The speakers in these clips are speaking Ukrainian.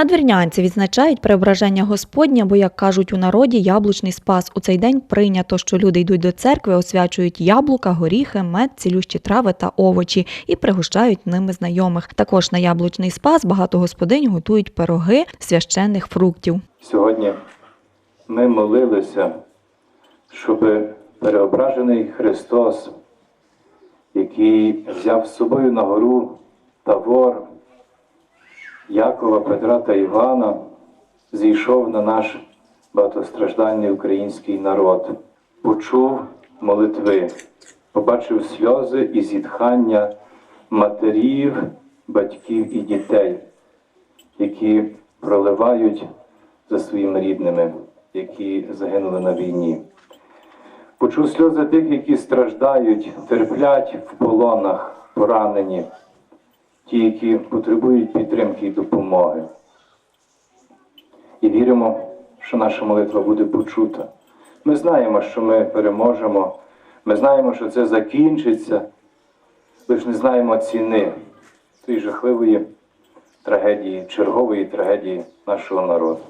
Надвірнянці відзначають преображення Господня, бо, як кажуть у народі, яблучний спас. У цей день прийнято, що люди йдуть до церкви, освячують яблука, горіхи, мед, цілющі трави та овочі і пригощають ними знайомих. Також на яблучний спас багато господинь готують пироги священних фруктів. Сьогодні ми молилися, щоб переображений Христос, який взяв з собою на гору Тавор Якова, Петра та Івана, зійшов на наш багатостраждальний український народ, почув молитви, побачив сльози і зітхання матерів, батьків і дітей які проливають за своїми рідними, які загинули на війні. Почув сльози тих, які страждають, терплять в полонах, поранені, ті, які потребують підтримки і допомоги. І віримо, що наша молитва буде почута. Ми знаємо, що ми переможемо, ми знаємо, що це закінчиться, лише не знаємо ціни тієї жахливої трагедії, чергової трагедії нашого народу.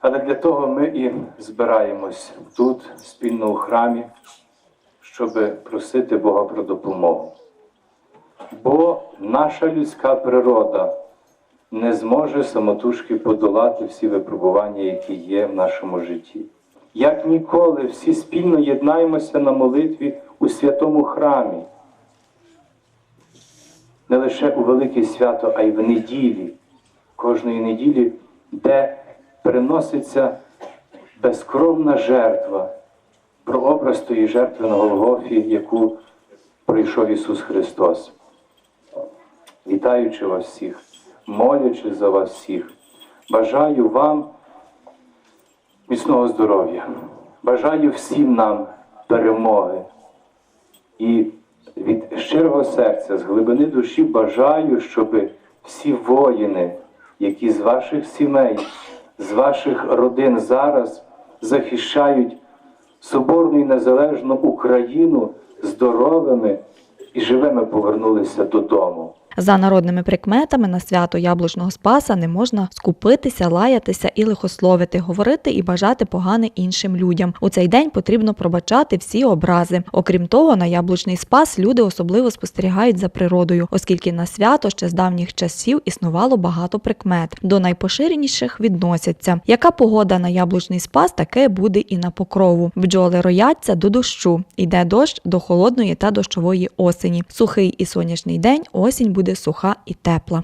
Але для того ми і збираємось тут, спільно у храмі, щоб просити Бога про допомогу. Бо наша людська природа не зможе самотужки подолати всі випробування, які є в нашому житті. Як ніколи, всі спільно єднаємося на молитві у святому храмі не лише у велике свято, а й в неділі, кожної неділі, де приноситься безкровна жертва, прообраз тої жертви на Голгофі, яку пройшов Ісус Христос. Вітаючи вас всіх, молячи за вас всіх, бажаю вам міцного здоров'я, бажаю всім нам перемоги. І від щирого серця, з глибини душі бажаю, щоб всі воїни, які з ваших сімей, з ваших родин зараз захищають соборну і незалежну Україну здоровими і живими повернулися додому. За народними прикметами на свято яблучного спаса не можна скупитися, лаятися і лихословити, говорити і бажати погане іншим людям. У цей день потрібно пробачати всі образи. Окрім того, на яблучний спас люди особливо спостерігають за природою, оскільки на свято ще з давніх часів існувало багато прикмет. До найпоширеніших відносяться. Яка погода на яблучний спас, таке буде і на покрову. Бджоли рояться до дощу. Йде дощ до холодної та дощової осені. Сухий і сонячний день осінь буде суха і тепла.